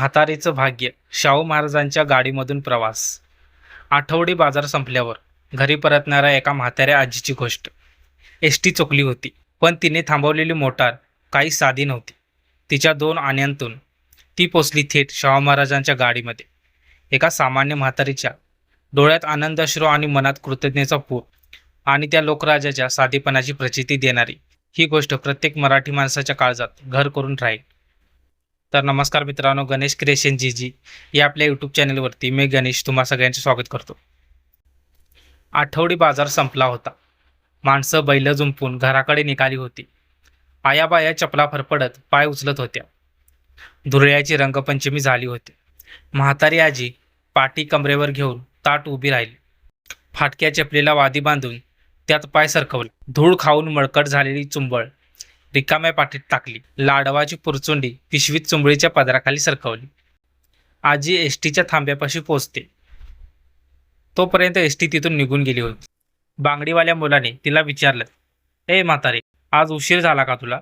म्हातारीचं भाग्य शाहू महाराजांच्या गाडीमधून प्रवास. आठवडी बाजार संपल्यावर घरी परतणाऱ्या एका म्हाताऱ्या आजीची गोष्ट. एस टी चुकली होती पण तिने थांबवलेली मोटार काही साधी नव्हती. तिच्या दोन आण्यांतून ती पोचली थेट शाहू महाराजांच्या गाडीमध्ये. एका सामान्य म्हातारीच्या डोळ्यात आनंदाश्रू आणि मनात कृतज्ञतेचा पूर आणि त्या लोकराजाच्या साधेपणाची प्रचिती देणारी ही गोष्ट प्रत्येक मराठी माणसाच्या काळजात घर करून राहील. तर नमस्कार मित्रांनो गणेश क्रिएशन जी जी या आपल्या यूट्यूब चॅनलवरती मी गणेश तुम्हा सगळ्यांचे स्वागत करतो. आठवडी बाजार संपला होता. माणसं बैल जुंपून घराकडे निघाली होती. आयाबाया चपला फरफडत पाय उचलत होत्या. धुरळ्याची रंगपंचमी झाली होती. म्हातारी आजी पाटी कमरेवर घेऊन ताट उभी राहिली. फाटक्या चपलीला वादी बांधून त्यात पाय सरकवले. धूळ खाऊन मळकट झालेली चुंबळ रिकाम्या पाठीत टाकली. लाडवाची पुरचुंडी पिशवीत चुंबळीच्या पदराखाली सरकवली. आजी एस टीच्या थांब्यापाशी पोचते तोपर्यंत एस टी तिथून निघून गेली होती. बांगडीवाल्या मुलाने तिला विचारलं ए म्हातारे आज उशीर झाला का तुला?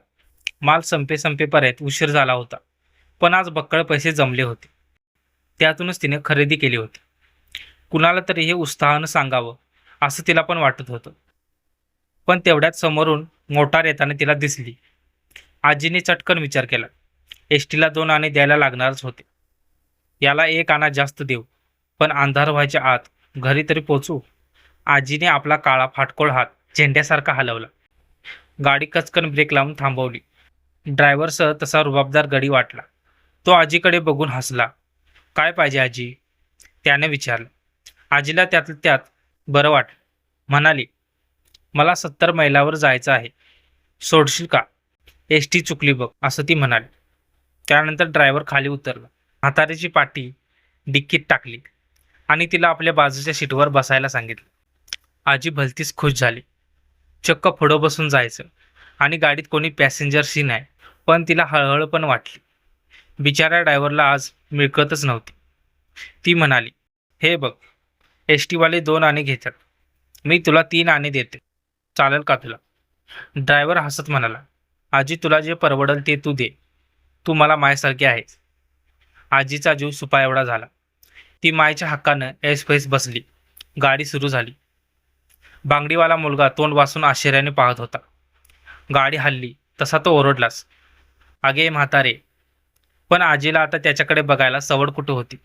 माल संपे संपेपर्यंत उशीर झाला होता पण आज बक्कळ पैसे जमले होते. त्यातूनच तिने खरेदी केली होती. कुणाला तरी हे उत्साहानं सांगावं असं तिला पण वाटत होतं. पण तेवढ्यात समोरून मोटार येताना तिला दिसली. आजीने चटकन विचार केला. एस टीला दोन आणे द्यायला लागणारच होते. याला एक आणा जास्त देऊ. पण अंधार व्हायच्या आत घरी तरी पोचू. आजीने आपला काळा फाटकोळ हात झेंड्यासारखा हलवला. गाडी कचकन ब्रेक लावून थांबवली. ड्रायव्हरसह तसा रुबाबदार गडी वाटला. तो आजीकडे बघून हसला. काय पाहिजे आजी? त्याने विचारलं. आजीला त्यात त्यात बरं वाटलं. म्हणाली मला सत्तर मैलावर जायचं आहे. सोडशील का? एस टी चुकली बघ असं ती म्हणाली. त्यानंतर ड्रायव्हर खाली उतरला. म्हातारीची पाटी डिक्कीत टाकली आणि तिला आपल्या बाजूच्या सीटवर बसायला सांगितलं. आजी भलतीच खुश झाली. चक्क पुढं बसून जायचं आणि गाडीत कोणी पॅसेंजरशी नाही पण तिला हळहळ पण वाटली. बिचाऱ्या ड्रायव्हरला आज मिळकतच नव्हती. ती म्हणाली हे बघ एस टीवाले दोन आणे घेतात. मी तुला तीन आणे देते. चालेल का तुला? ड्रायव्हर हसत म्हणाला आजी तुला जे परवडल ते तू दे. तू मला मायसारखी आहेस आजीचा जीव सुपा एवढा झाला. ती मायच्या हक्कानं ऐसपैस बसली. गाडी सुरू झाली. बांगडीवाला मुलगा तोंड वासून आश्चर्याने पाहत होता. गाडी हल्ली. तसा तो ओरडलास अगे म्हातारे. पण आजीला आता त्याच्याकडे बघायला सवड कुठं होती?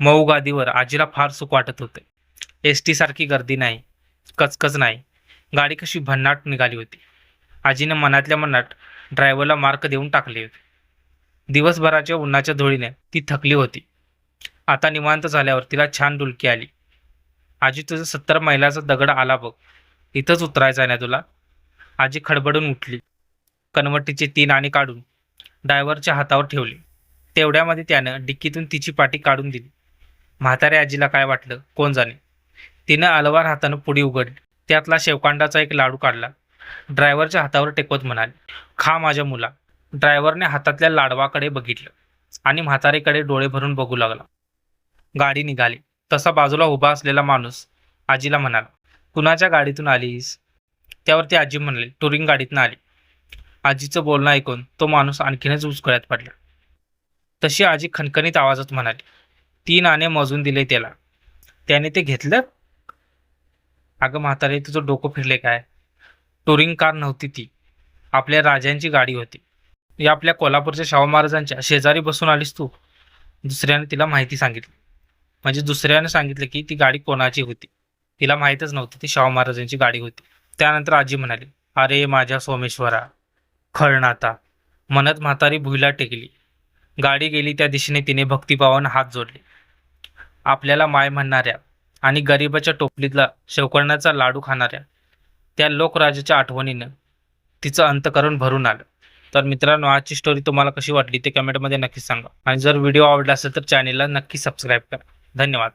मऊ गादीवर आजीला फार सुख वाटत होते. एस टीसारखी गर्दी नाही. कचकच नाही. गाडी कशी भन्नाट निघाली होती. आजीने मनातल्या मनात ड्रायव्हरला मार्क देऊन टाकले. होते दिवसभराच्या उन्हाच्या धुळीने ती थकली होती. आता निवांत झाल्यावर तिला छान डुलकी आली. आजी तुझं सत्तर मैलाचा दगड आला बघ. इथंच उतरायचा ना तुला? आजी खडबडून उठली. कनवटीचे तीन आणि काढून ड्रायव्हरच्या हातावर ठेवले. तेवढ्यामध्ये त्यानं डिक्कीतून तिची पाठी काढून दिली. म्हाताऱ्या आजीला काय वाटलं? कोण जाणे? तिनं अलवार हातानं पुढे उघडली. त्यातला शेवकांडाचा एक लाडू काढला. ड्रायव्हरच्या हातावर टेकवत म्हणाले खा माझ्या मुला. ड्रायव्हरने हातातल्या लाडवाकडे बघितलं आणि म्हातारीकडे डोळे भरून बघू लागला. गाडी निघाली. तसा बाजूला उभा असलेला माणूस आजीला म्हणाला कुणाच्या गाडीतून आलीस? त्यावरती आजी म्हणाली टुरिंग गाडीतनं आली. आजीचं बोलणं ऐकून तो माणूस आणखीनच उचकळ्यात पडला. तशी आजी खणखणीत आवाजात म्हणाली तीन आणे मजून दिले त्याला. त्याने ते घेतलं? अगं म्हातारे तुझं डोकं फिरले काय? टुरिंग कार नव्हती ती. आपल्या राजांची गाडी होती. या आपल्या कोल्हापूरच्या शाहू महाराजांच्या शेजारी बसून आलीस तू. दुसऱ्याने तिला माहिती सांगितली. म्हणजे दुसऱ्याने सांगितलं की ती गाडी कोणाची होती? तिला माहीतच नव्हती ती शाहू महाराजांची गाडी होती. त्यानंतर आजी म्हणाली अरे माझ्या सोमेश्वरा खळनाता म्हणत म्हातारी भुईला टेकली. गाडी गेली त्या दिशेने तिने भक्तिभावानं हात जोडले. आपल्याला माय म्हणणाऱ्या आणि गरिबाच्या टोपलीतला शेवकरणाचा लाडू खाणाऱ्या त्या लोकराजाच्या आठवणीनं तिचं अंतकरण भरून आलं. तर मित्रांनो आजची स्टोरी तुम्हाला कशी वाटली ते कमेंटमध्ये नक्की सांगा. आणि जर व्हिडिओ आवडला असेल तर चॅनेलला नक्की सबस्क्राईब करा. धन्यवाद.